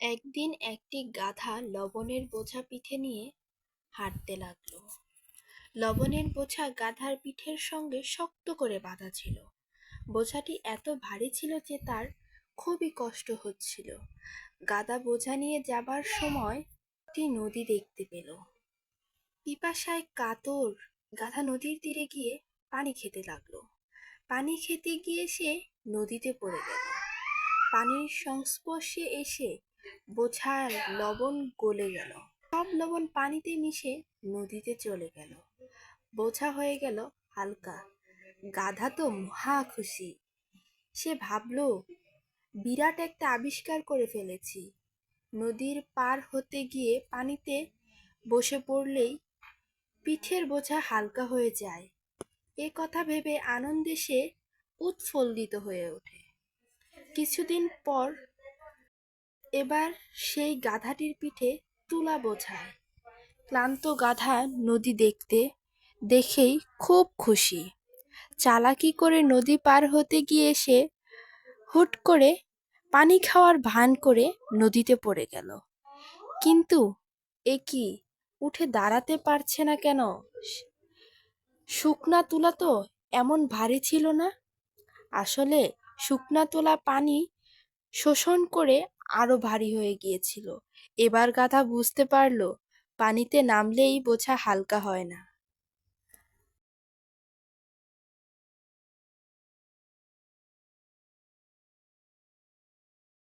একদিন একটি গাধা লবণের বোঝা পিঠে নিয়ে হাঁটতে লাগল। লবণের বোঝা গাধার পিঠের সঙ্গে শক্ত করে বাঁধা ছিল। বোঝাটি এত ভারী ছিল যে তার খুবই কষ্ট হচ্ছিল। গাধা বোঝা নিয়ে যাবার সময় একটি নদী দেখতে পেল। পিপাসায় কাতর গাধা নদীর তীরে গিয়ে পানি খেতে লাগল। পানি খেতে গিয়ে সে নদীতে পড়ে গেল। পানির সংস্পর্শে এসে বোঝার লবণ গলে গেল। সব লবণ পানিতে মিশে নদীতে চলে গেল। বোঝা হয়ে গেল হালকা। গাধা তো মহা খুশি। সে ভাবল, বিরাট একটা আবিষ্কার করে ফেলেছি। নদীর পার হতে গিয়ে পানিতে বসে পড়লেই পিঠের বোঝা হালকা হয়ে যায়। এ কথা ভেবে আনন্দে সে উৎফুল্লিত হয়ে ওঠে। কিছুদিন পর এবার সেই গাধাটির পিঠে তুলা বোঝায়। ক্লান্ত গাধা নদী দেখতে, দেখেই খুব খুশি। চালাকি করে নদী পার হতে গিয়ে সে হুট করে পানি খাওয়ার ভান করে নদীতে পড়ে গেল। কিন্তু এ কি, উঠে দাঁড়াতে পারছে না কেন? শুকনা তুলা তো এমন ভারী ছিল না। আসলে শুকনা তোলা পানি শোষণ করে আরও ভারী হয়ে গিয়েছিল। এবার গাধা বুঝতে পারল পানিতে নামলেই বোঝা হালকা হয় না।